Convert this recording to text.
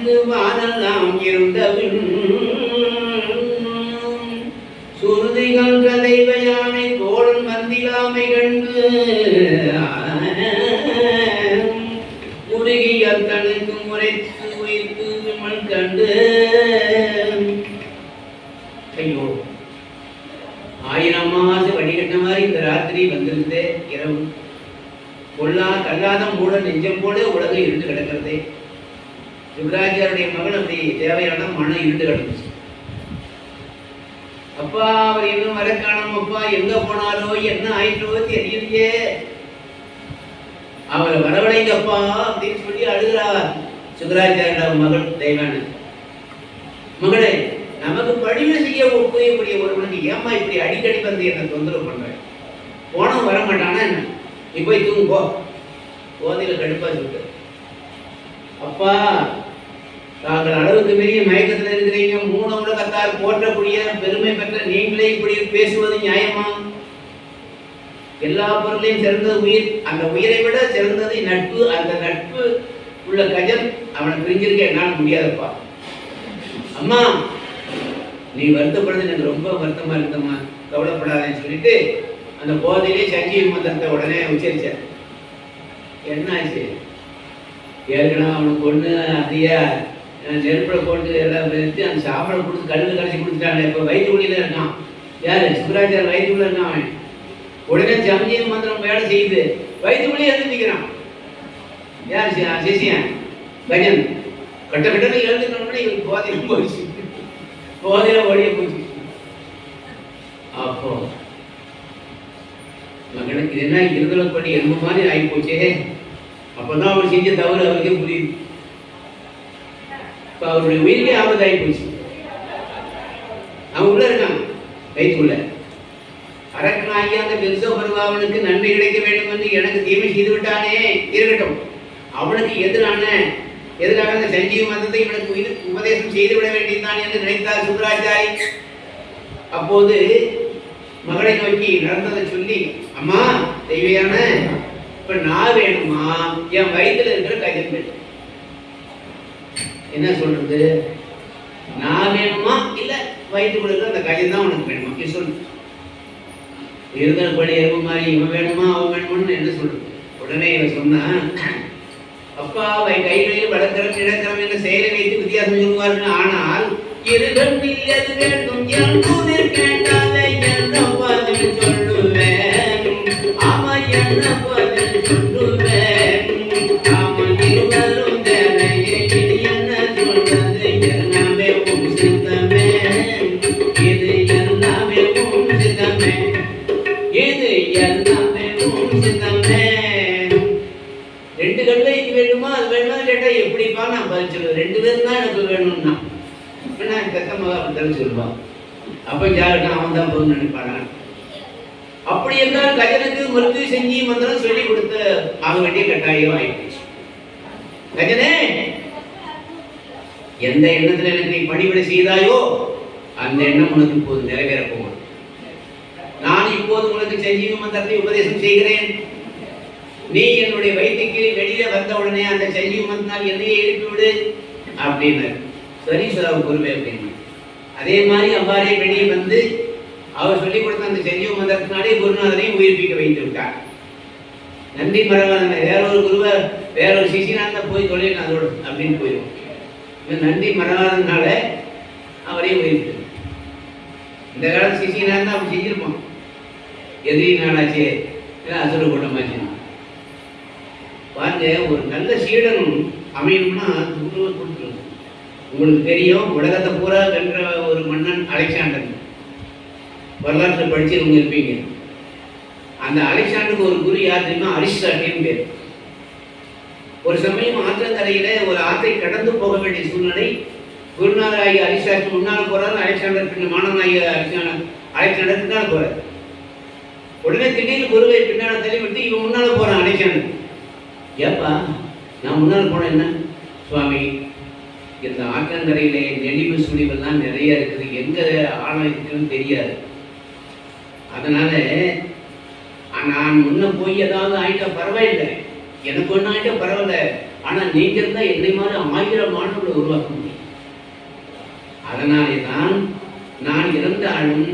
வாழ்ந்து வானெல்லாம் இருந்தவின் சுருதிகள் கதைவ யானை தோழன் வந்திலாமை கண்டு குறுகிய தனக்கு முறைத்து உயிர்த்து விமல் கண்டு. ஐயோ ஆயிரம் மாசம் வடிகட்ட மாதிரி இந்த ராத்திரி வந்திருந்தே இரவு. கொல்லா கல்லாத மூட நெஞ்சம் போல உலகம் இருந்து கிடக்கிறதே. சிவராஜருடைய மகன் அப்படி தேவையான மனம் இருண்டு கிடந்துச்சு அப்பா அவர் இன்னும் வர காணும் அப்பா? எங்க போனாலோ? என்ன ஆயிட்டோ தெரியலையே. அவரை வரவழைங்கப்பா அப்படின்னு சொல்லி அழுகிறா சுக்கராச்சாரியோட மகள் தெய்வான மகளே நமக்கு படிவு செய்ய புரியக்கூடிய ஒருவனுக்கு ஏம்மா இப்படி அடிக்கடி வந்து என்ன தொந்தரவு பண்றேன் போனவன் வர மாட்டானா என்ன? நீ போய் தூங்கு போ. கடுப்பா சொல்லிட்டு அப்பா தாங்கள் அளவுக்கு பெரிய மயக்கத்தில் இருக்கிறீங்க. மூணு உலகத்தால் போற்றக்கூடிய பெருமை பெற்ற நீங்களே இப்படி பேசுவது நியாயமா? எல்லா பொருளையும் சிறந்தது உயிர் அந்த உயிரை விட சிறந்தது நட்பு. அந்த நட்பு உள்ள கஜன் அவனை பிரிஞ்சிருக்க என்னால் முடியாதப்பா. அம்மா நீ வருத்தப்படுறது எனக்கு ரொம்ப வருத்தமா இருந்தம்மா கவலைப்படாதேன்னு சொல்லிட்டு அந்த போதையிலே சஞ்சீவி மந்திரத்தை உடனே உச்சரிச்சார். என்ன ஆச்சு ஏற்கனவே அவனுக்கு ஒன்று அதிக நெருப்பில் போட்டு எல்லாம் எடுத்து அந்த சாப்பாடு கொடுத்து கழுவு கடைசி கொடுத்துட்டாங்க இப்போ வயிற்றுக்குள்ளில இருக்கான். யார்? சுப்ராச்சார் வயிற்றுக்குள்ள இருக்கான் அவன். உடனே சமஜீவி மந்திரம் வேலை செய்யுது. வயிற்று எழுந்து நிற்கிறான் யார் சிசியன்? பஜன். கட்ட கட்டத்தில் எழுந்துக்கணும்னா இவன் போதையில் போச்சு. போதையில் ஒழிய போச்சு. அப்போ மகனுக்கு இது என்ன? இருதலப்படி எலும்பு மாதிரி ஆகி போச்சே அப்பதான் அவர் செஞ்ச தவறு அவருக்கே புரியுது. இப்ப அவருடைய உயிரிலே ஆபத்தாகி போச்சு. அவன் உள்ள இருக்கான் கைக்குள்ள அரக்கனாகி அந்த பெருசோ பருவாவனுக்கு நன்மை கிடைக்க வேண்டும் என்று எனக்கு தீமை செய்து விட்டானே இருக்கட்டும். அவனுக்கு எதிரான எதிராக அந்த சஞ்சீவ மதத்தை இவனுக்கு உயிர் உபதேசம் செய்து விட வேண்டியதுதான் என்று நினைத்தார் சுப்ராச்சாரி அப்போது மகளை நோக்கி நடந்ததை சொல்லி அம்மா தெய்வையான இப்ப நான் வேணுமா? என் வயிற்றுல இருக்கிற கஜம் வேணும் என்ன சொல்றது? நான் வேணுமா இல்ல வயிற்றுக்குள்ள அந்த கஜன் தான் உனக்கு வேணுமா? நீ சொல்லு. இருக்கிற படி மாதிரி இவன் வேணுமா அவன் வேணுமான்னு என்ன சொல்றது? உடனே இவன் சொன்னான் அப்பா அவை கைகளில் வடக்கரம் இழக்கிறோம் என்ற செயலை வைத்து வித்தியாசம் சொல்வார்கள் ஆனால் இருகண்ணில் எது வேண்டும்? ரெண்டு கல்ல. இது வேணுமா? அது வேணுமா? கேட்டா எப்படிப்பா நான் பதில் சொல்லுவேன். ரெண்டு பேரும் தான் எனக்கு வேணும்னா. அப்படின்னா நான் பெத்த மகா சொல்லுவான் அப்ப யாருன்னா அவன் தான் போதும் நினைப்பானா? அப்படி என்றால் கஜனுக்கு மருத்துவ செஞ்சு மந்திரம் சொல்லி கொடுத்த ஆக வேண்டிய கட்டாயம் ஆயிடுச்சு கஜனே எந்த எண்ணத்துல எனக்கு நீ பணிவிட செய்தாயோ அந்த எண்ணம் உனக்கு இப்போது நிறைவேற போகும் சஞ்சீவ மந்திரத்தை உபதேசம் செய்கிறேன். நீ என்னுடைய வயிற்றுக்கு வெளியில வந்த உடனே அந்த சஞ்சீவ மந்திரால் என்னையே எழுப்பிவிடு விடு அப்படின்னு சரி குருவே அப்படின்னு. அதே மாதிரி அவ்வாறே வெளியே வந்து அவர் சொல்லிக் கொடுத்த அந்த சஞ்சீவ மந்திரத்தினாலே குருநாதனையும் உயிர்ப்பிக்க வைத்து விட்டார். நன்றி மரவன் வேற ஒரு குருவை வேற ஒரு சிசினாந்த போய் தொழில் அதோடு அப்படின்னு போயிடும் நன்றி மரவாதனால அவரையும் உயிர்ப்பித்தார் இந்த காலத்து சிஷியனாக தான் அவன் செஞ்சிருப்பான். எதிரி நாடாச்சு இல்லை அசுர கூட்டமாச்சு பாருங்க ஒரு நல்ல சீடன் அமையணும்னா குருவை கொடுத்துருங்க. உங்களுக்கு தெரியும் உலகத்தை பூரா வென்ற ஒரு மன்னன் அலெக்சாண்டர். வரலாற்றில் படிச்சிருவங்க இருப்பீங்க. அந்த அலெக்சாண்டருக்கு ஒரு குரு யார் தெரியுமா? அரிஸ்டாட்டின் பேர். ஒரு சமயம் ஆற்றங்கரையில ஒரு ஆற்றை கடந்து போக வேண்டிய சூழ்நிலை குருநாதர் ஆகிய அரிஸ்டாட்டின் முன்னால் போறாரு அலெக்சாண்டர் பின்ன மாணவனாகிய அலெக்சாண்டர் அலெக்சாண்டர் பின்னால் போறாரு. உடனே திடீர்னு குருவை பின்னால் தள்ளி விட்டு இவன் முன்னால் போகிறான் அடைக்கணும் ஏப்பா நான் முன்னால் போனேன் என்ன? சுவாமி இந்த ஆற்றங்கரையிலே நெளிவு சுழிவெல்லாம் நிறைய இருக்குது. எங்கே ஆழம் இருக்குன்னு தெரியாது. அதனால நான் முன்ன போய் ஏதாவது ஆகிட்டா பரவாயில்லை. எனக்கு ஒன்றும் ஆகிட்டா பரவாயில்ல. ஆனால் நீங்கள் தான் என்னை மாதிரி ஆயிரம் ஆண்டுகளை உருவாக்க முடியும். அதனாலே தான் நான் இறந்தாலும்